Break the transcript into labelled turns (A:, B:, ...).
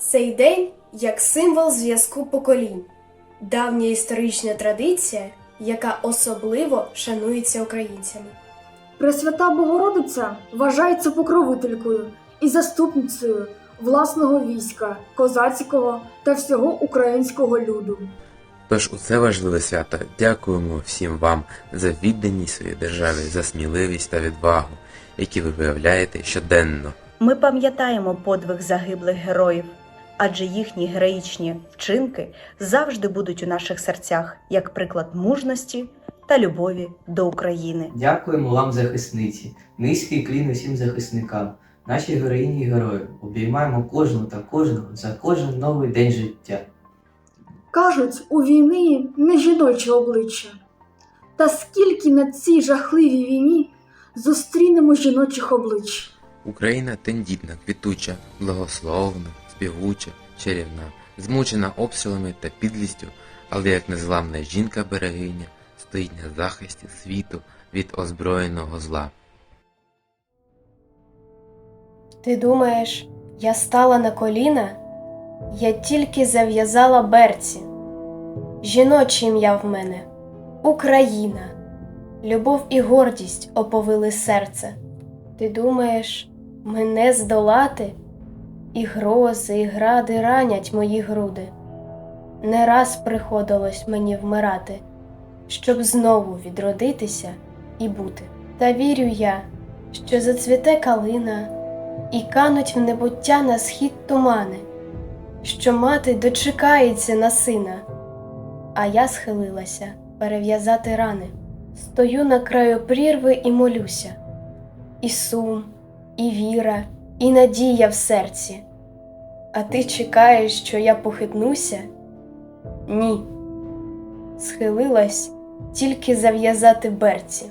A: Цей день як символ зв'язку поколінь, давня історична традиція, яка особливо шанується українцями.
B: Пресвята Богородиця вважається покровителькою і заступницею власного війська, козацького та всього українського люду.
C: Тож у це важливе свято дякуємо всім вам за відданість своїй державі, за сміливість та відвагу, які ви виявляєте щоденно.
D: Ми пам'ятаємо подвиг загиблих героїв, адже їхні героїчні вчинки завжди будуть у наших серцях як приклад мужності та любові до України.
E: Дякуємо вам, захисниці, низький клін усім захисникам, наші героїні і герої. Обіймаємо кожну та кожного за кожен новий день життя.
B: Кажуть, у війни не жіноче обличчя. Та скільки на цій жахливій війні зустрінемо жіночих облич.
C: Україна тендітна, квітуча, благословна, співуча, чарівна, змучена обстрілами та підлістю, але як незламна жінка-берегиня стоїть на захисті світу від озброєного зла.
A: Ти думаєш, я стала на коліна? Я тільки зав'язала берці. Жіноче ім'я в мене Україна. Любов і гордість оповили серце. Ти думаєш, мене здолати? І грози, і гради ранять мої груди. Не раз приходилось мені вмирати, щоб знову відродитися і бути. Та вірю я, що зацвіте калина і кануть в небуття на схід тумани, що мати дочекається на сина, а я схилилася перев'язати рани. Стою на краю прірви і молюся, і сум, і віра, і надія в серці. А ти чекаєш, що я похитнуся? Ні. Схилилась тільки зав'язати берці.